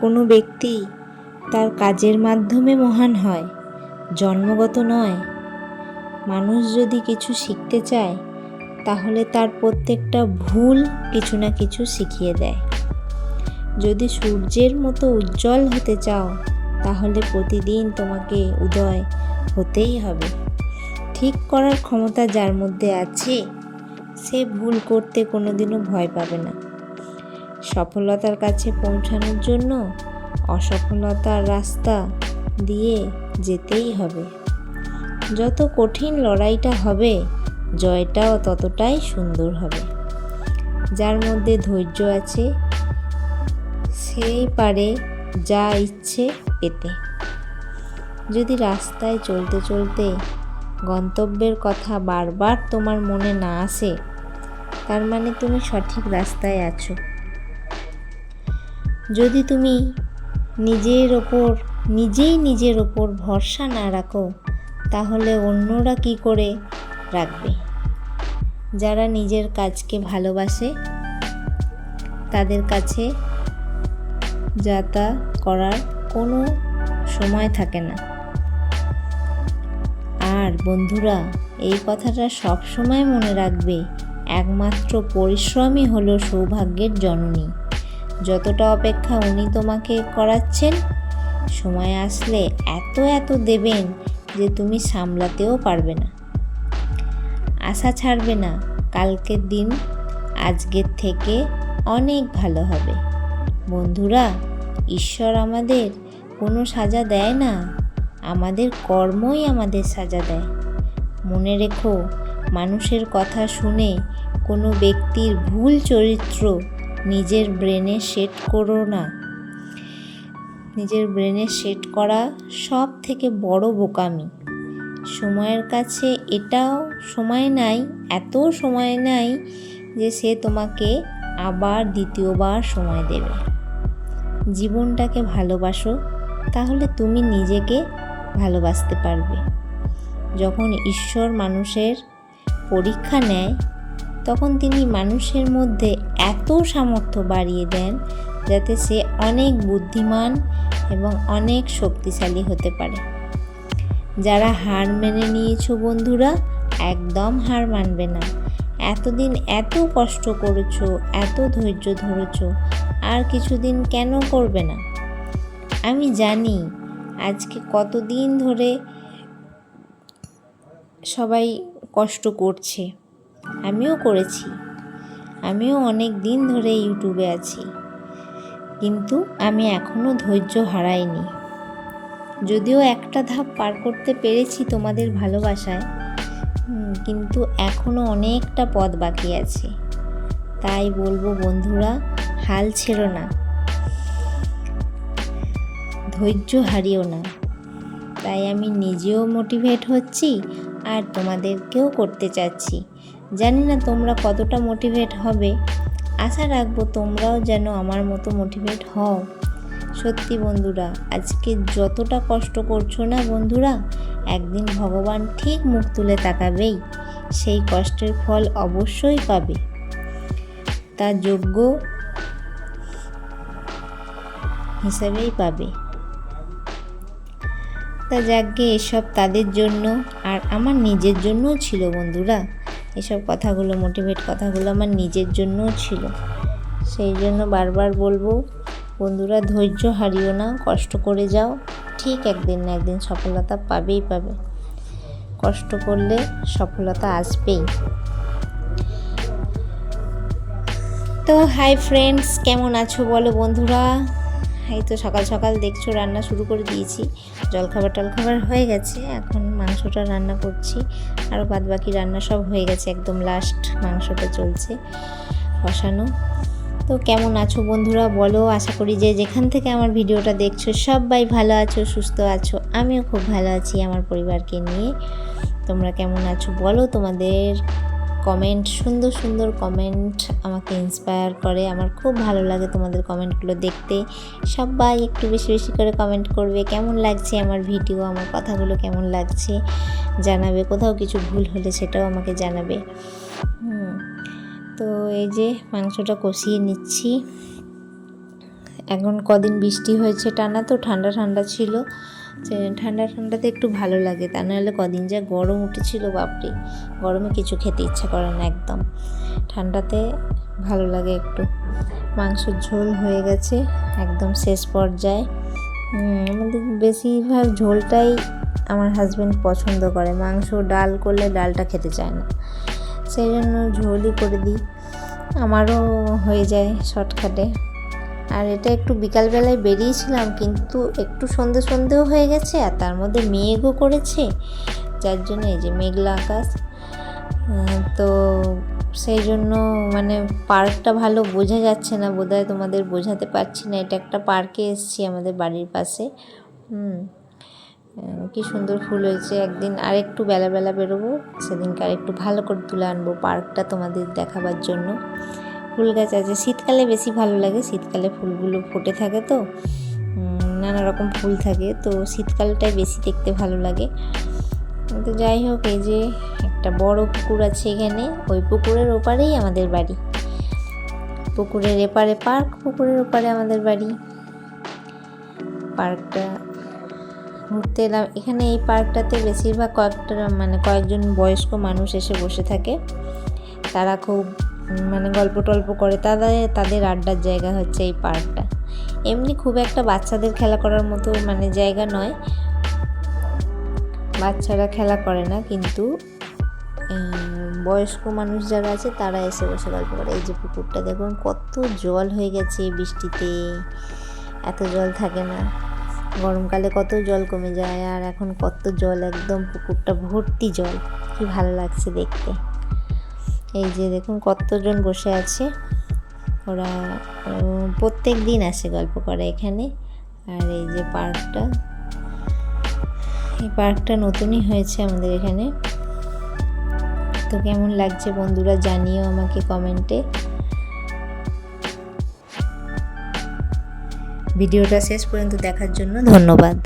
কোনো ব্যক্তি তার কাজের মাধ্যমে মহান হয়, জন্মগত নয়। মানুষ যদি কিছু শিখতে চায়, তাহলে তার প্রত্যেকটা ভুল কিছু না কিছু শিখিয়ে দেয়। যদি সূর্যের মতো উজ্জ্বল হতে চাও, তাহলে প্রতিদিন তোমাকে উদয় হতেই হবে। ঠিক করার ক্ষমতা যার মধ্যে আছে, সে ভুল করতে কোনোদিনও ভয় পাবে না। সফলতার কাছে পৌঁছানোর জন্য অসফলতার রাস্তা দিয়ে যেতেই হবে। যত কঠিন লড়াইটা হবে, জয়টাও ততটাই সুন্দর হবে। যার মধ্যে ধৈর্য আছে সেই পারে যা ইচ্ছে পেতে। যদি রাস্তায় চলতে চলতে গন্তব্যের কথা বারবার তোমার মনে না আসে, তার মানে তুমি সঠিক রাস্তায় আছো। যদি তুমি নিজের ওপর, নিজেই নিজের ওপর ভরসা না রাখো, তাহলে অন্যরা কি করে রাখবে? যারা নিজের কাজকে ভালোবাসে, তাদের কাছে যা তা করার কোনো সময় থাকে না। আর বন্ধুরা, এই কথাটা সব সময় মনে রাখবে, একমাত্র পরিশ্রমই হলো সৌভাগ্যের জননী। যতটা অপেক্ষা উনি তোমাকে করাচ্ছেন, সময় আসলে এত এত দেবেন যে তুমি সামলাতেও পারবে না। আশা ছাড়বে না, কালকের দিন আজকের থেকে অনেক ভালো হবে। বন্ধুরা, ঈশ্বর আমাদের কোনো সাজা দেয় না, আমাদের কর্মই আমাদের সাজা দেয়। মনে রেখো, মানুষের কথা শুনে কোনো ব্যক্তির ভুল চরিত্র নিজের ব্রেনে সেট করো না। নিজের ব্রেনে সেট করা সব থেকে বড় বোকামি। সময়ের কাছে এটাও সময় নাই, এত সময় নাই যে সে তোমাকে আবার দ্বিতীয়বার সময় দেবে। জীবনটাকে ভালোবাসো, তাহলে তুমি নিজেকে ভালোবাসতে পারবে। যখন ঈশ্বর মানুষের পরীক্ষা নেয় তখন তিনি মানুষের মধ্যে এত সামর্থ্য বাড়িয়ে দেন যাতে সে অনেক বুদ্ধিমান এবং অনেক শক্তিশালী হতে পারে। যারা হার মেনে নিয়েছো বন্ধুরা, একদম হার মানবে না। এতদিন এত কষ্ট করেছ, এত ধৈর্য ধরেছো, আর কিছুদিন কেন করবে না? আমি জানি আজকে কতদিন ধরে সবাই কষ্ট করছে। আমিও করেছি। আমিও অনেক দিন ধরে ইউটিউবে আছি। কিন্তু আমি এখনও ধৈর্য হারাইনি। যদিও একটা ধাপ পার করতে পেরেছি তোমাদের ভালোবাসায় কিন্তু এখনও অনেকটা পথ বাকি আছে। তাই বলব বন্ধুরা, হাল ছেড়ো না। ধৈর্য হারিও না। তাই আমি নিজেও মোটিভেট হচ্ছি আর তোমাদেরকেও করতে চাচ্ছি। জানি না তোমরা কতটা মোটিভেট হবে। আশা রাখব তোমরাও যেন আমার মতো মোটিভেট হও। সত্যি বন্ধুরা, আজকে যতটা কষ্ট করছ না বন্ধুরা, একদিন ভগবান ঠিক মুখ তুলে তাকাবেই, সেই কষ্টের ফল অবশ্যই পাবে। তা যোগ্য হিসাবেই পাবে। তা যাকে এসব তাদের জন্য আর আমার নিজের জন্যও ছিল বন্ধুরা। এসব কথাগুলো মোটিভেট কথাগুলো আমার নিজের জন্যও ছিল। সেই জন্য বারবার বলব, বন্ধুরা ধৈর্য হারিও না, কষ্ট করে যাও। ঠিক একদিন না একদিন সফলতা পাবেই পাবে। কষ্ট করলে সফলতা আসবেই। তো হাই ফ্রেন্ডস কেমন আছো বলো বন্ধুরা? এই তো সকাল সকাল দেখছ, রান্না শুরু করে দিয়েছি। জলখাবার টলখাবার হয়ে গেছে, এখন মাংসটা রান্না করছি। আরও বাদ বাকি রান্না সব হয়ে গেছে একদম লাস্ট মাংসটা চলছে কষানো। তো কেমন আছো বন্ধুরা? বলো, আশা করি যে যেখান থেকে আমার ভিডিওটা দেখছ সবাই ভালো আছো, সুস্থ আছো। আমিও খুব ভালো আছি আমার পরিবারকে নিয়ে। তোমরা কেমন আছো বলো তোমাদের? কমেন্ট সুন্দর সুন্দর কমেন্ট আমাকে ইন্সপায়ার করে। আমার খুব ভালো লাগে তোমাদের কমেন্টগুলো দেখতে। সবাই একটু বেশি বেশি করে কমেন্ট করবে, কেমন লাগছে আমার ভিডিও আমার কথাগুলো কেমন লাগছে জানাবে, কোথাও কিছু ভুল হলে সেটাও আমাকে জানাবে। তো এই যে মাংসটা কষিয়ে নিচ্ছি। এখন কদিন বৃষ্টি হয়েছে টানা, তো ঠান্ডা ঠান্ডা ছিল। ঠান্ডা ঠান্ডাতে একটু ভালো লাগে, তা নাহলে কদিন যা গরম উঠেছিল, বাপরে। গরমে কিছু খেতে ইচ্ছা করে না একদম। ঠান্ডাতে ভালো লাগে একটু। মাংসের ঝোল হয়ে গেছে, একদম শেষ পর্যায়ে। আমাদের বেশিরভাগ ঝোলটাই আমার হাজব্যান্ড পছন্দ করে। মাংস, ডাল করলে ডালটা খেতে চায় না। সেই জন্য ঝোলই করে দিই। আমারও হয়ে যায় শর্টকাটে আর এটা একটু বিকালবেলায় বেরিয়েছিলাম, কিন্তু একটু সন্ধে সন্ধেও হয়ে গেছে আর তার মধ্যে মেঘও করেছে, যার জন্য এই যে মেঘলা আকাশ। তো সেই জন্য মানে পার্কটা ভালো বোঝা যাচ্ছে না, বোধহয় তোমাদের বোঝাতে পারছি না। এটা একটা পার্কে এসেছি আমাদের বাড়ির পাশে। হুম কি সুন্দর ফুল হয়েছে। একদিন আর একটু বেলা বেলা বেরোবো, সেদিনকে আর একটু ভালো করে তুলে আনব পার্কটা তোমাদের দেখাবার জন্য। ফুল গাছ আছে। শীতকালে বেশি ভালো লাগে, শীতকালে ফুলগুলো ফুটে থাকে তো। নানা রকম ফুল থাকে, তো শীতকালটাই বেশি দেখতে ভালো লাগে। তো যাই হোক, এই যে একটা বড় পুকুর আছে এখানে, ওই পুকুরের ওপারেই আমাদের বাড়ি। পুকুরের এপারে পার্ক, পুকুরের ওপারে আমাদের বাড়ি। পার্কটা ঘুরতে এলাম। এখানে এই পার্কটাতে বেশিরভাগ কয়েকটা মানে কয়েকজন বয়স্ক মানুষ এসে বসে থাকে। তারা খুব গল্প টল্প করে, তাদের তাদের আড্ডার জায়গা হচ্ছে এই পার্কটা। এমনি খুব একটা বাচ্চাদের খেলা করার মতো মানে জায়গা নয়। বাচ্চারা খেলা করে না, কিন্তু বয়স্ক মানুষ যারা আছে, তারা এসে বসে গল্প করে। এই যে পুকুরটা দেখুন, কত জল হয়ে গেছে বৃষ্টিতে। এত জল থাকে না। গরমকালে কত জল কমে যায়, আর এখন কত জল, একদম পুকুরটা ভর্তি জল। কি ভালো লাগছে দেখতে। এই যে দেখুন কতজন বসে আছে। ওরা প্রত্যেক দিন আসে গল্প করে এখানে। আর এই যে পার্কটা, এই পার্কটা নতুনই হয়েছে আমাদের এখানে। তো কেমন লাগছে বন্ধুরা জানিও আমাকে কমেন্টে। ভিডিওটা শেষ পর্যন্ত দেখার জন্য ধন্যবাদ।